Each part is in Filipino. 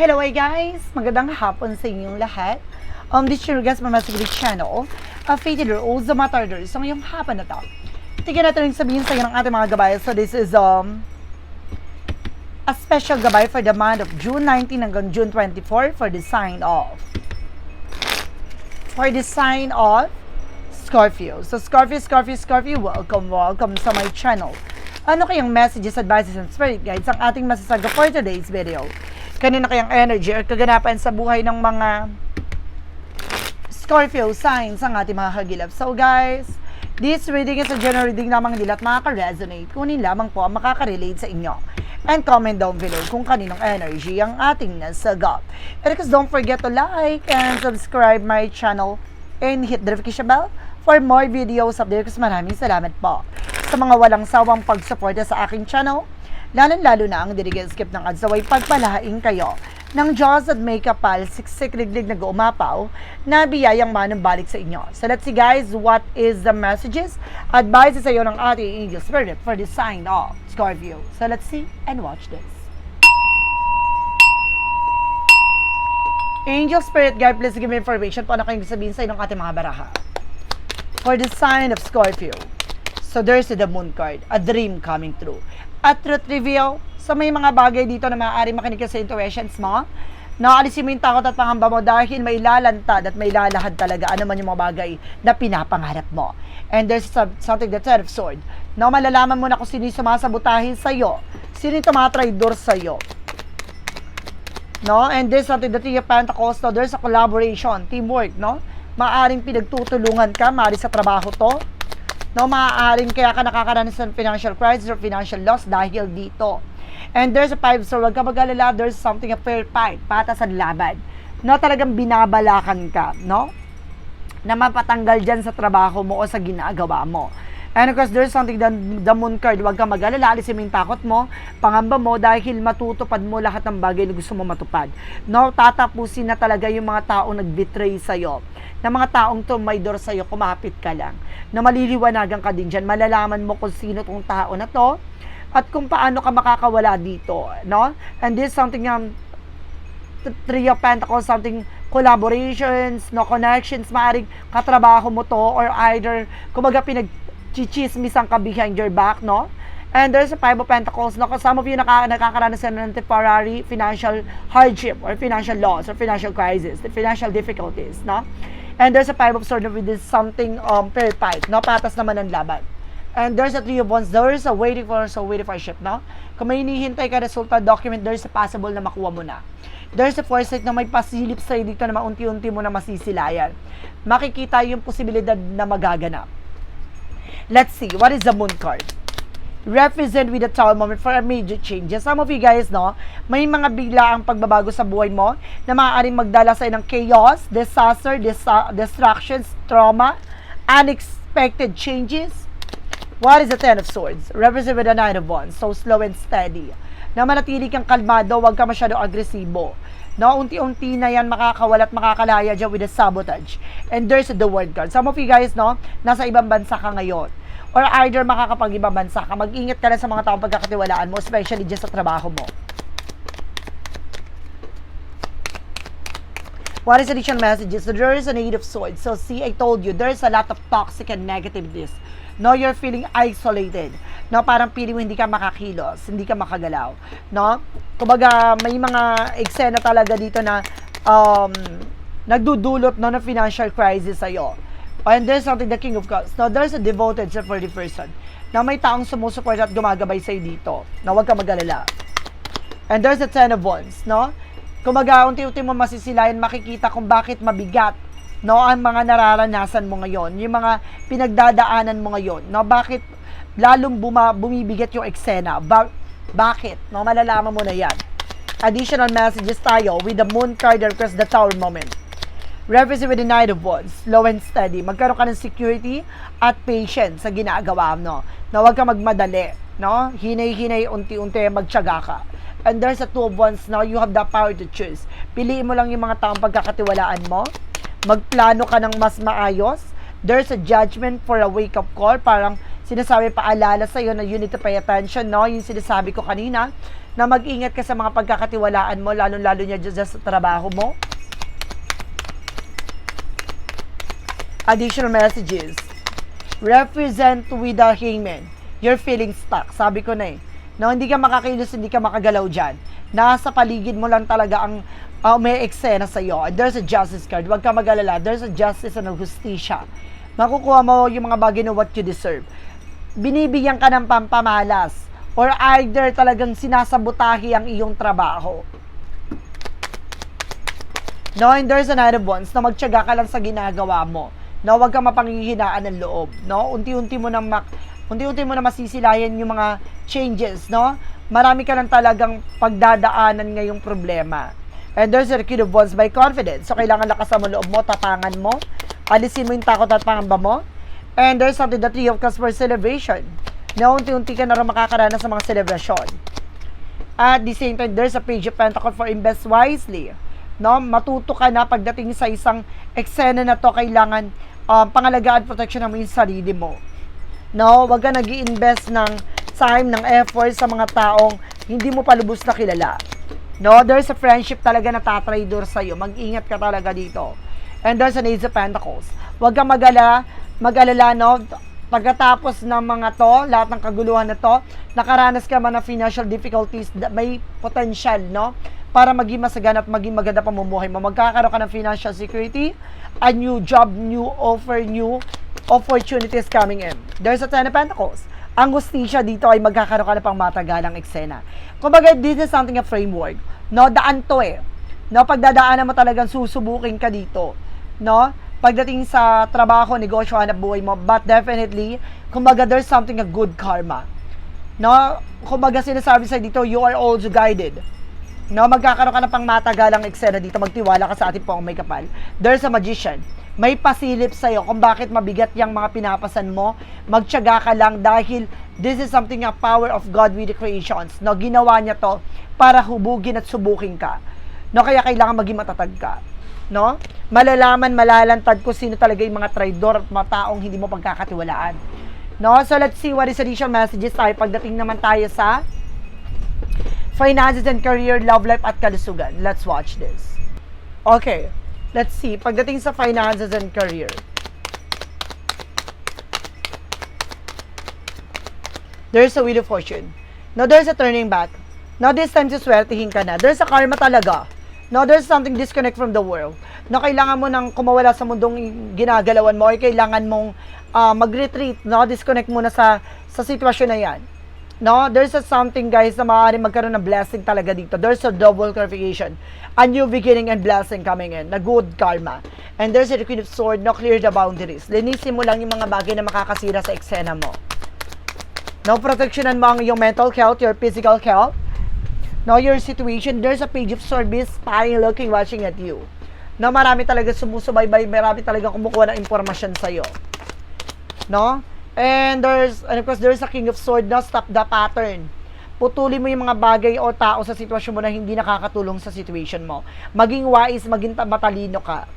Hello hey guys! Magandang hapon sa inyong lahat. Um, this is your guest Mama Sigrid channel. Uh, Fated Rules, the Matarders. So ngayong hapon na to. Tingnan natin yung sabihin sa ng ating mga gabay. So this is um a special gabay for the month of June 19 hanggang June 24 for the sign of for the sign of Scorpio. So Scorpio, Scorpio, Scorpio, welcome, welcome sa my channel. Ano kayang messages, advices, and spirit guides ang ating masasaga for today's video? Kanina kayang energy or kaganapan sa buhay ng mga Scorpio signs ang ating mga kagilap. So guys, this reading is a general reading lamang nila at makaka-resonate. Kunin lamang po ang makaka-relate sa inyo. And comment down below kung kaninong energy ang ating nasagap. And because don't forget to like and subscribe my channel and hit the notification bell for more videos update. Kasi maraming salamat po sa mga walang sawang pagsuporta sa aking channel. Lalo-lalo na ang dirigay skip ng adsaway pagpalahain kayo ng Diyos at may kapal siksik liglig na umapaw na biyayang manumbalik sa inyo. So let's see guys, what is the messages? Advice sa iyo ng ating angel spirit for the sign of Scorpio. So let's see and watch this. Angel Spirit Guide, please give me information po ano kayong sabihin sa ng ating mga baraha. For the sign of Scorpio. So there's the moon card, a dream coming true. At truth reveal, so may mga bagay dito na maaari makinig sa intuitions mo. Naalisin mo yung takot at pangamba mo dahil may lalantad at may lalahad talaga ano man yung mga bagay na pinapangarap mo. And there's some- something that's out of sword. Na malalaman mo na kung sino yung sumasabotahin sa'yo. Sino yung tumatraidor sa'yo. No? And there's something that you Pentacles, no? there's a collaboration, teamwork, no? Maaring pinagtutulungan ka, maaari sa trabaho to. No, maaaring kaya ka nakakaranas ng financial crisis or financial loss dahil dito. And there's a five, so wag ka mag-alala, there's something a fair fight, patasan laban. No, talagang binabalakan ka, no? Na mapatanggal dyan sa trabaho mo o sa ginagawa mo. And of course, there's something that the moon card, huwag ka mag-alala, alisin mo yung takot mo, pangamba mo dahil matutupad mo lahat ng bagay na gusto mo matupad. No, tatapusin na talaga yung mga taong nag-betray sa'yo. Na mga taong tumaydor sa'yo, kumapit ka lang. Na maliliwanagan ka din dyan, malalaman mo kung sino tong tao na to, at kung paano ka makakawala dito, no? And this is something um, th- Three of Pentacles, something collaborations, no connections, maaring katrabaho mo to or either, kumbaga pinag-chichismisan ka behind your back, no? And there's a Five of Pentacles, no? some of you naka, nakakaranas ng temporary financial hardship or financial loss or financial crisis, the financial difficulties, no? And there's a Five of Swords with this something um, fair fight, no? Patas naman ng laban. And there's a three of wands. There's a waiting for, so waiting for ship, no? Kung may hinihintay ka resulta document, there's a possible na makuha mo na. There's a foresight na may pasilip sa'yo dito na maunti-unti mo na masisilayan. Makikita yung posibilidad na magaganap. Let's see, what is the moon card? Represent with the tower moment for a major changes. Some of you guys, no, may mga biglaang pagbabago sa buhay mo na maaaring magdala sa ng chaos, disaster, disa- distractions, trauma, unexpected changes, What is the Ten of Swords? Represent with the Nine of Wands. So slow and steady. Na manatili kang kalmado, huwag ka masyado agresibo. No, unti-unti na yan makakawala at makakalaya dyan with the sabotage. And there's the word card. Some of you guys, no, nasa ibang bansa ka ngayon. Or either makakapag-ibang bansa ka. Mag-ingat ka na sa mga taong pagkakatiwalaan mo, especially dyan sa trabaho mo. What is additional messages? So there is an eight of swords. So see, I told you, there's a lot of toxic and negativeness. No, you're feeling isolated. No, parang feeling mo hindi ka makakilos, hindi ka makagalaw. No? Kumbaga, may mga eksena talaga dito na um, nagdudulot no, ng financial crisis sa'yo. And there's something, the King of Cups. Now, there's a devoted 40 person na may taong sumusupport at gumagabay sa'yo dito. Na huwag ka mag-alala. And there's a Ten of Wands, no? Kumaga, unti-unti mo masisilayan, makikita kung bakit mabigat, no, ang mga nararanasan mo ngayon, yung mga pinagdadaanan mo ngayon, no, bakit lalong buma, bumibigat yung eksena, ba- bakit, no, malalaman mo na yan. Additional messages tayo with the moon card across the tower moment. Represent with the Knight of Wands, slow and steady. Magkaroon ka ng security at patience sa ginagawa mo. Na huwag ka magmadali. No? Hinay-hinay, unti-unti, magtyaga ka. And there's a two of wands now, you have the power to choose. Piliin mo lang yung mga taong pagkakatiwalaan mo. Magplano ka ng mas maayos. There's a judgment for a wake-up call. Parang sinasabi paalala sa iyo na you need to pay attention, no? Yung sinasabi ko kanina, na mag-ingat ka sa mga pagkakatiwalaan mo, lalo-lalo niya dyan sa trabaho mo. Additional messages. Represent with the hangman. You're feeling stuck. Sabi ko na eh. No, hindi ka makakilos, hindi ka makagalaw dyan. Nasa paligid mo lang talaga ang uh, may eksena sa iyo. There's a justice card. Huwag ka mag-alala. There's a justice and a justisya. Makukuha mo yung mga bagay na what you deserve. Binibigyan ka ng pampamalas or either talagang sinasabutahi ang iyong trabaho. No, and there's another ones na magtiyaga ka lang sa ginagawa mo. No, wag kang mapanghihinaan ng loob, no? Unti-unti mo na mak unti-unti mo na masisilayan yung mga changes, no? Marami ka lang talagang pagdadaanan ngayong problema. And there's a kid of wands by confidence. So, kailangan lakasan mo loob mo, tapangan mo, alisin mo yung takot at pangamba mo. And there's something the tree of cups for celebration. Na unti-unti ka na rin makakaranas sa mga celebration. At the same time, there's a page of pentacle for invest wisely. No, matuto ka na pagdating sa isang eksena na to, kailangan um, pangalagaan protection mo yung sarili mo. No, wag ka nag invest ng time, ng effort sa mga taong hindi mo pa lubos na kilala. No, there's a friendship talaga na tatraidor sa'yo. Mag-ingat ka talaga dito. And there's an Ace of Pentacles. Huwag kang magala, mag-alala, no? Pagkatapos ng mga to, lahat ng kaguluhan na to, nakaranas ka man ng financial difficulties, may potential, no? Para maging masagana at maging maganda pamumuhay mo. Magkakaroon ka ng financial security, a new job, new offer, new opportunities coming in. There's a Ten of Pentacles. Ang gustisya dito ay magkakaroon ka na pang matagalang eksena. Kumbaga, this is something a framework. No, daan to eh. No, pagdadaanan mo talagang susubukin ka dito. No? Pagdating sa trabaho, negosyo, hanap buhay mo, but definitely, kumbaga, there's something a good karma. No? Kumbaga, sinasabi sa dito, you are also guided. No, magkakaroon ka na pang matagalang eksena dito, magtiwala ka sa ating pong may kapal. There's a magician. May pasilip sa'yo kung bakit mabigat yung mga pinapasan mo. Magtyaga ka lang dahil this is something a power of God with the creations. No, ginawa niya to para hubugin at subukin ka. No, kaya kailangan maging matatag ka. No? Malalaman, malalantad kung sino talaga yung mga traidor at mga taong hindi mo pagkakatiwalaan. No? So, let's see what is additional messages tayo pagdating naman tayo sa finances and career, love life at kalusugan. Let's watch this. Okay. Let's see. Pagdating sa finances and career. There's a wheel of fortune. No, there's a turning back. No, this time suswertihin ka na. There's a karma talaga. No, there's something disconnect from the world. No, kailangan mo nang kumawala sa mundong ginagalawan mo ay kailangan mong ah, mag-retreat, no? Disconnect muna sa sa sitwasyon na 'yan. No, there's a something guys na maaaring magkaroon ng blessing talaga dito. There's a double clarification. A new beginning and blessing coming in. Na good karma. And there's a Queen of Sword, no, clear the boundaries. Linisin mo lang yung mga bagay na makakasira sa eksena mo. No, proteksyonan mo ang iyong mental health, your physical health. No, your situation. There's a page of service, spying, looking, watching at you. No, marami talaga sumusubaybay, marami talaga kumukuha ng impormasyon sa'yo. No? And there's, and of course, there's a King of Sword na stop the pattern. Putulin mo yung mga bagay o tao sa sitwasyon mo na hindi nakakatulong sa situation mo. Maging wise, maging ta- matalino ka.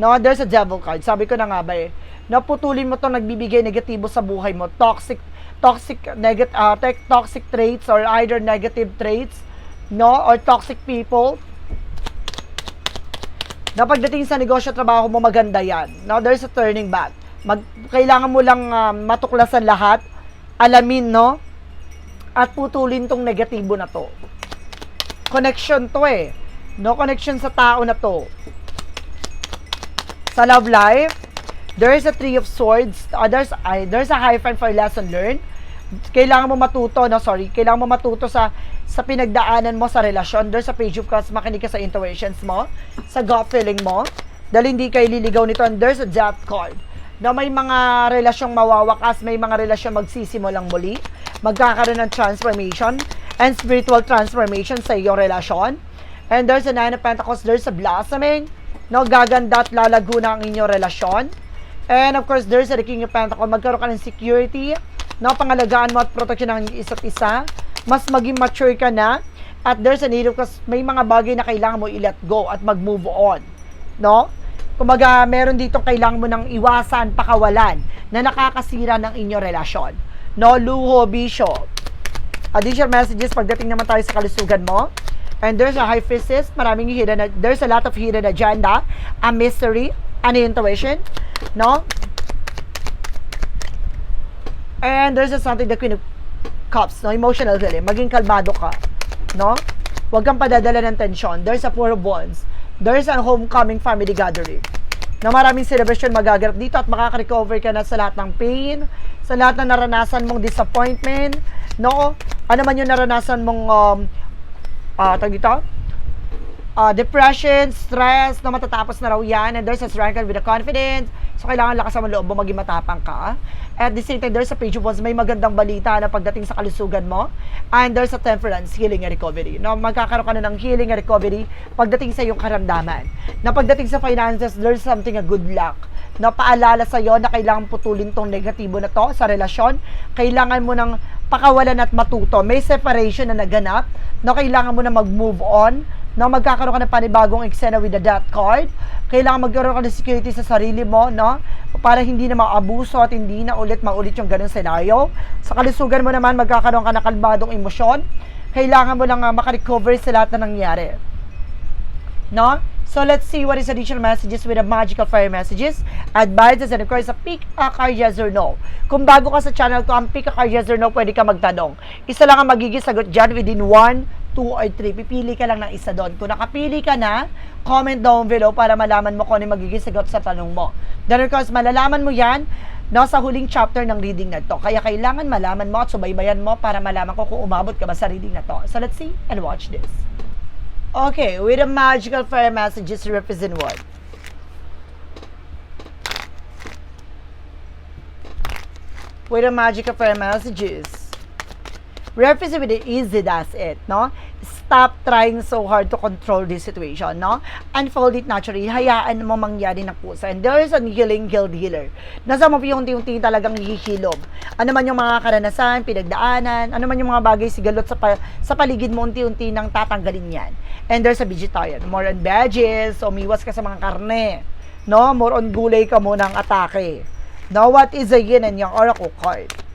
No, there's a devil card. Sabi ko na nga ba eh. No, putulin mo 'tong nagbibigay negatibo sa buhay mo. Toxic toxic negative uh, toxic traits or either negative traits, no, or toxic people. Na pagdating sa negosyo trabaho mo maganda 'yan. No, there's a turning back. Mag, kailangan mo lang uh, matuklasan lahat, alamin, no? At putulin tong negatibo na to. Connection to eh. No connection sa tao na to. Sa love life, there is a three of swords. Uh, there's, ay, there's a hyphen for lesson learned. Kailangan mo matuto, no, sorry. Kailangan mo matuto sa sa pinagdaanan mo sa relasyon. There's a page of cups, makinig ka sa intuitions mo, sa gut feeling mo. Dahil hindi kayo liligaw nito. And there's a death card na may mga relasyong mawawakas, may mga relasyong magsisimulang muli, magkakaroon ng transformation and spiritual transformation sa iyong relasyon. And there's a Nine of Pentacles, there's a blossoming, no, gaganda at lalago na ang inyong relasyon. And of course, there's a King of Pentacles, magkaroon ka ng security, no, pangalagaan mo at protection ng isa't isa, mas maging mature ka na, at there's a need of may mga bagay na kailangan mo i-let go at mag-move on, no? Kumaga, meron dito kailangan mo nang iwasan, pakawalan na nakakasira ng inyong relasyon. No, luho, bisyo. Additional messages pagdating naman tayo sa kalusugan mo. And there's a high priestess, maraming hidden, there's a lot of hidden agenda, a mystery, an intuition, no? And there's a something the Queen of Cups, no? Emotional healing. Maging kalmado ka, no? Huwag kang padadala ng tensyon. There's a four of wands. There's a homecoming family gathering. Na maraming celebration magaganap dito at makaka-recover ka na sa lahat ng pain, sa lahat ng naranasan mong disappointment, no? Ano man yung naranasan mong um, ah tawag dito? Ah, depression, stress, na matatapos na raw yan, and there's a strength with the confidence. So, kailangan lakas ang loob mo, maging matapang ka. At the same time, there's a page of wands, may magandang balita na pagdating sa kalusugan mo. And there's a temperance, healing and recovery. No, magkakaroon ka na ng healing and recovery pagdating sa iyong karamdaman. Na pagdating sa finances, there's something a good luck na paalala sa iyo na kailangan putulin tong negatibo na to sa relasyon. Kailangan mo ng pakawalan at matuto. May separation na naganap. No, kailangan mo na mag-move on. No, magkakaroon ka ng panibagong eksena with the death card. Kailangan magkaroon ka ng security sa sarili mo, no? Para hindi na maabuso at hindi na ulit maulit yung ganung senaryo. Sa kalusugan mo naman, magkakaroon ka ng kalmadong emosyon. Kailangan mo lang uh, makarecover sa lahat na nangyari. No? So let's see what is additional messages with the magical fire messages, advices, and of course, a pick a card yes or no. Kung bago ka sa channel ko, ang pick a card yes or no, pwede ka magtanong. Isa lang ang magiging sagot dyan within 1, 2, or 3. Pipili ka lang ng isa doon. Kung nakapili ka na, comment down below para malaman mo kung ano magiging sagot sa tanong mo. Then of course, malalaman mo yan no, sa huling chapter ng reading na to. Kaya kailangan malaman mo at subaybayan mo para malaman ko kung umabot ka ba sa reading na to. So let's see and watch this. Okay, with the magical fire messages represent what? With the magical fire messages. The easy, that's it, no? Stop trying so hard to control this situation, no? Unfold it naturally. Hayaan mo mangyari ng pusa. And there is a healing guild healer. Nasa mo yung unti-unti talagang hihilom. Ano man yung mga karanasan, pinagdaanan, ano man yung mga bagay sigalot sa, pa, sa paligid mo unti-unti nang tatanggalin yan. And there's a vegetarian. More on veggies, umiwas ka sa mga karne. No? More on gulay ka muna ang atake. No? What is a yin and yang oracle card?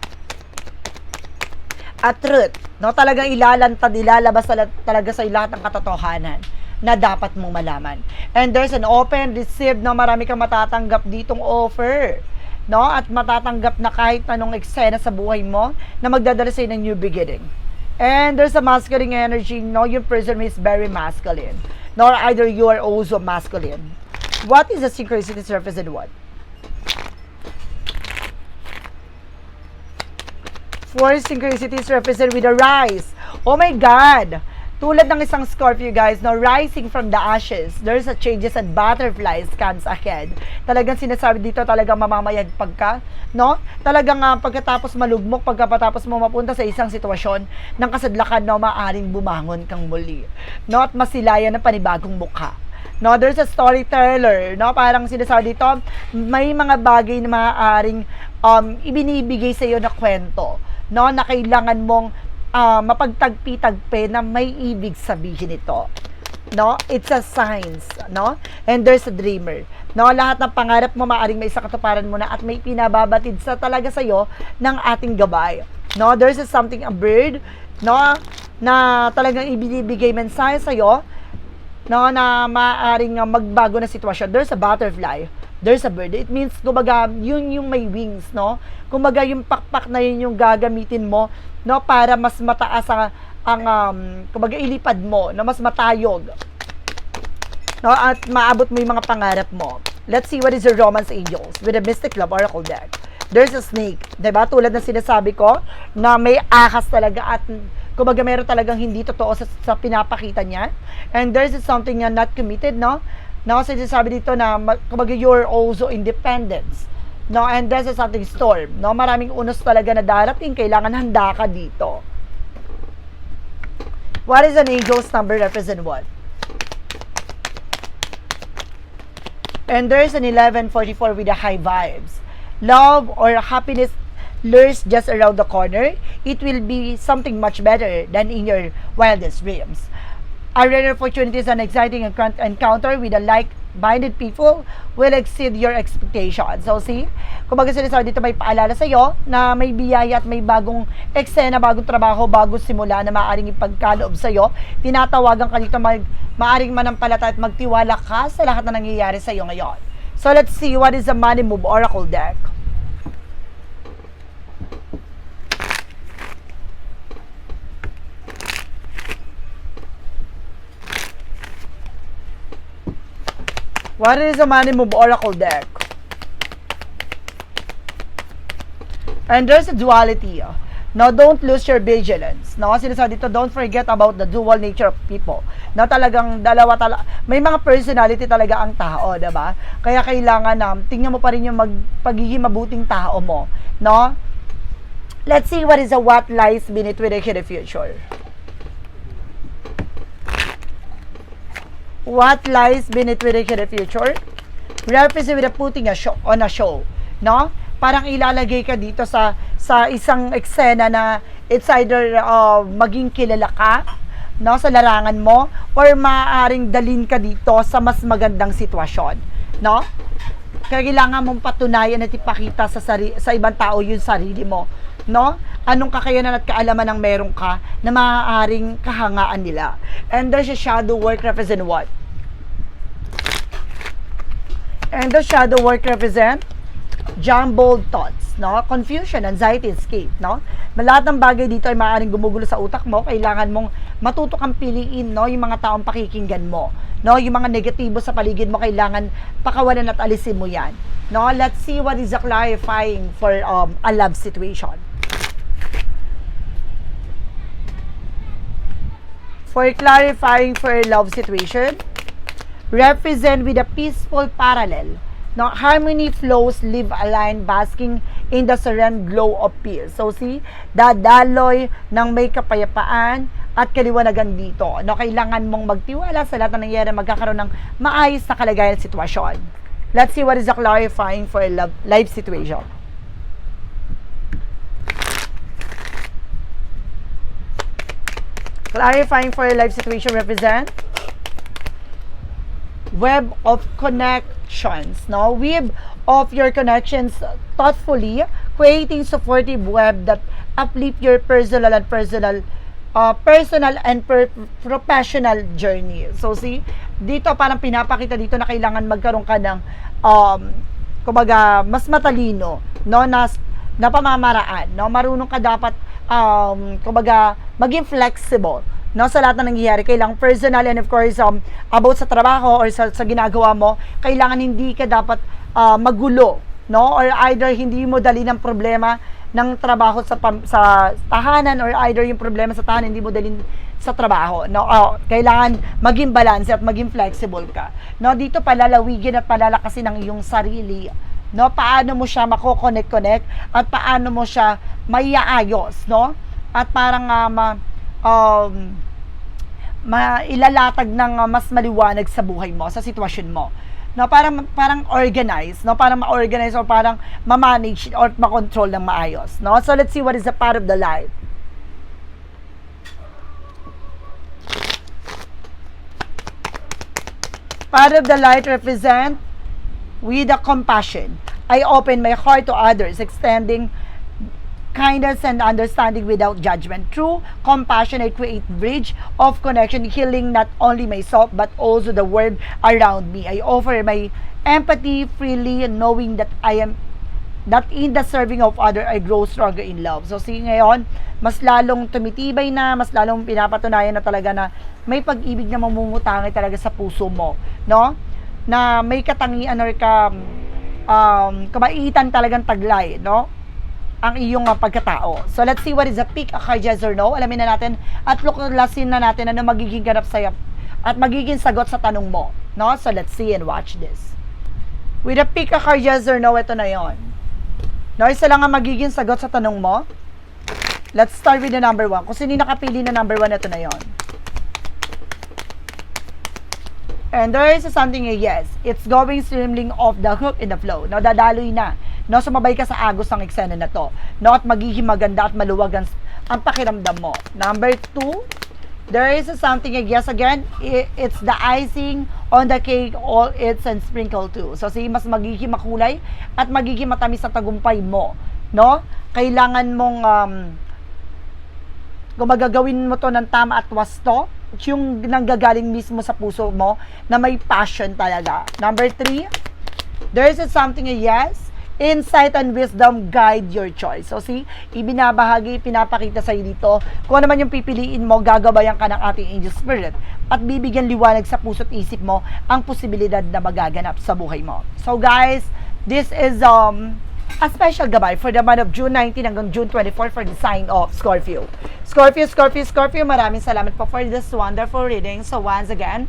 At truth, no? Talagang ilalantad, ilalabas tala- talaga sa lahat ng katotohanan na dapat mong malaman. And there's an open receive na marami kang matatanggap ditong offer. No? At matatanggap na kahit anong eksena sa buhay mo na magdadala sa'yo ng new beginning. And there's a masculine energy, no? Yung person is very masculine. Nor either you are also masculine. What is the synchronicity surface and what? Four synchronicities represent with a rise. Oh my God! Tulad ng isang Scorpio guys, no, rising from the ashes, there's a changes and butterflies comes ahead. Talagang sinasabi dito, talagang mamamayag pagka, no? Talagang uh, pagkatapos malugmok, pagkatapos mo mapunta sa isang sitwasyon ng kasadlakan, no, maaring bumangon kang muli. No, at masilayan ng panibagong mukha. No, there's a storyteller, no? Parang sinasabi dito, may mga bagay na maaaring um, ibinibigay sa iyo na kwento no, na kailangan mong uh, mapagtagpi-tagpi na may ibig sabihin ito. No? It's a science, no? And there's a dreamer. No, lahat ng pangarap mo maaring may isa katuparan mo na at may pinababatid sa talaga sa iyo ng ating gabay. No, there's a something a bird, no, na talagang ibinibigay mensahe sa iyo no, na maaring magbago na sitwasyon. There's a butterfly there's a bird. It means, kumbaga, yun yung may wings, no? Kumbaga, yung pakpak na yun yung gagamitin mo, no? Para mas mataas ang, ang um, kumbaga, ilipad mo, no? Mas matayog. No? At maabot mo yung mga pangarap mo. Let's see what is your romance angels with a mystic love oracle deck. There's a snake. Diba? Tulad ng sinasabi ko, na may ahas talaga at kumbaga meron talagang hindi totoo sa, sa pinapakita niya. And there's something na not committed, no? No, sinasabi dito na kumbaga you're also independence. No, and there's a something storm. No, maraming unos talaga na darating, kailangan handa ka dito. What is an angel's number represent what? And there's an 1144 with the high vibes. Love or happiness lures just around the corner. It will be something much better than in your wildest dreams. A rare opportunity is an exciting encounter with a like minded people will exceed your expectations. So see, kumbaga sinasabi dito may paalala sa iyo na may biyaya at may bagong eksena, bagong trabaho, bagong simula na maaaring ipagkaloob sa iyo. Tinatawagan ka dito mag, maaaring manampalataya at magtiwala ka sa lahat na nangyayari sa iyo ngayon. So let's see what is the Money Move Oracle deck. What is the Money Move Oracle deck? And there's a duality. ah. Now, don't lose your vigilance. No, sinasabi dito, don't forget about the dual nature of people. Na talagang dalawa tala may mga personality talaga ang tao, ba? Kaya kailangan na tingnan mo pa rin yung mag, pagiging mabuting tao mo, no? Let's see what is the what lies beneath with the future. What lies beneath with the future? Represent with a putting a show on a show no? Parang ilalagay ka dito sa sa isang eksena na it's either uh, maging kilala ka no sa larangan mo or maaaring dalin ka dito sa mas magandang sitwasyon no? Kailangan mong patunayan at ipakita sa sari, sa ibang tao yung sarili mo no anong kakayanan at kaalaman ng meron ka na maaaring kahangaan nila and there's a shadow work represent what and the shadow work represent jumbled thoughts, no? Confusion, anxiety, escape, no? Lahat ng bagay dito ay maaaring gumugulo sa utak mo. Kailangan mong matuto kang piliin, no? Yung mga taong pakikinggan mo, no? Yung mga negatibo sa paligid mo, kailangan pakawalan at alisin mo yan, no? Let's see what is clarifying for um, a love situation. For clarifying for a love situation, represent with a peaceful parallel. Now, harmony flows, live aligned, basking in the serene glow of peace. So, see, dadaloy ng may kapayapaan at kaliwanagan dito. No, kailangan mong magtiwala sa lahat ng nangyayari, magkakaroon ng maayos na kalagayan sitwasyon. Let's see what is the clarifying for a love, life situation. Clarifying for a life situation represent web of connections, no? Web of your connections thoughtfully, creating supportive web that uplift your personal and personal uh, personal and per- professional journey. So see, dito parang pinapakita dito na kailangan magkaroon ka ng um, kumbaga mas matalino, no, na na pamamaraan, no? Marunong ka dapat um, kumbaga maging flexible no sa lahat na nangyayari. Kailangan personal and of course um, about sa trabaho or sa, sa ginagawa mo kailangan hindi ka dapat uh, magulo no or either hindi mo dali ng problema ng trabaho sa sa tahanan or either yung problema sa tahanan hindi mo dalhin sa trabaho no. Oh, kailangan maging balance at maging flexible ka. No dito palalawigin at palalakasin ang iyong sarili no paano mo siya mako-connect connect at paano mo siya maiaayos no at parang uh, ma, um, mailalatag ng uh, mas maliwanag sa buhay mo, sa sitwasyon mo. No, parang parang organize, no, parang ma-organize or parang ma-manage or ma-control ng maayos, no? So let's see what is the part of the life. Part of the light represent with a compassion. I open my heart to others, extending kindness and understanding without judgment. Through compassion, I create bridge of connection, healing not only myself but also the world around me. I offer my empathy freely, knowing that I am that in the serving of other, I grow stronger in love. So, see ngayon, mas lalong tumitibay na, mas lalong pinapatunayan na talaga na may pag-ibig na mamumutangi talaga sa puso mo, no? Na may katangian or ka, um, kamaitan talagang taglay, no? ang iyong uh, pagkatao. So let's see what is the a card yes or no. Alamin na natin at luklasin na natin ano magiging ganap sa'yo at magiging sagot sa tanong mo. No? So let's see and watch this. With a a card yes or no, ito na yon. No, isa lang ang magiging sagot sa tanong mo. Let's start with the number one. Kung sino nakapili na number one, ito na yon. And there is something a yes. It's going swimming off the hook in the flow. No, dadaloy na. No, sumabay ka sa agos ng eksena na to. No, at magiging maganda at maluwag ang, ang pakiramdam mo. Number two, There is something, yes, again, it's the icing on the cake, all it's and sprinkle too. So, si mas magiging makulay at magiging matamis sa tagumpay mo. No? Kailangan mong, um, kung magagawin mo to ng tama at wasto, yung nanggagaling mismo sa puso mo na may passion talaga. Number three, there is something, yes, insight and wisdom guide your choice. So see, ibinabahagi, pinapakita sa dito kung ano man yung pipiliin mo, gagabayan ka ng ating angel spirit at bibigyan liwanag sa puso't isip mo ang posibilidad na magaganap sa buhay mo. So guys, this is um a special gabay for the month of June 19 hanggang June 24 for the sign of Scorpio. Scorpio, Scorpio, Scorpio, maraming salamat po for this wonderful reading. So once again,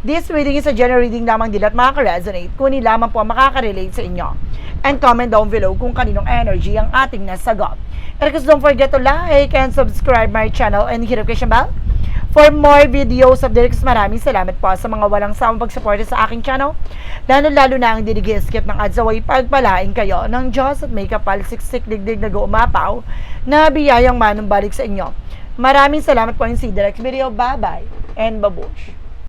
This reading is a general reading lamang din at makaka-resonate kung hindi lamang po makaka-relate sa inyo. And comment down below kung kaninong energy ang ating nasagot. And because don't forget to like and subscribe my channel and hit the notification bell for more videos of Dirks. Maraming salamat po sa mga walang sawang pagsuporta sa aking channel. Lalo-lalo na ang dinigi-skip ng ads away pagpalain kayo ng Diyos at may kapal siksik digdig na umapaw na biyayang manumbalik sa inyo. Maraming salamat po yung si Direct Video. Bye-bye and babush.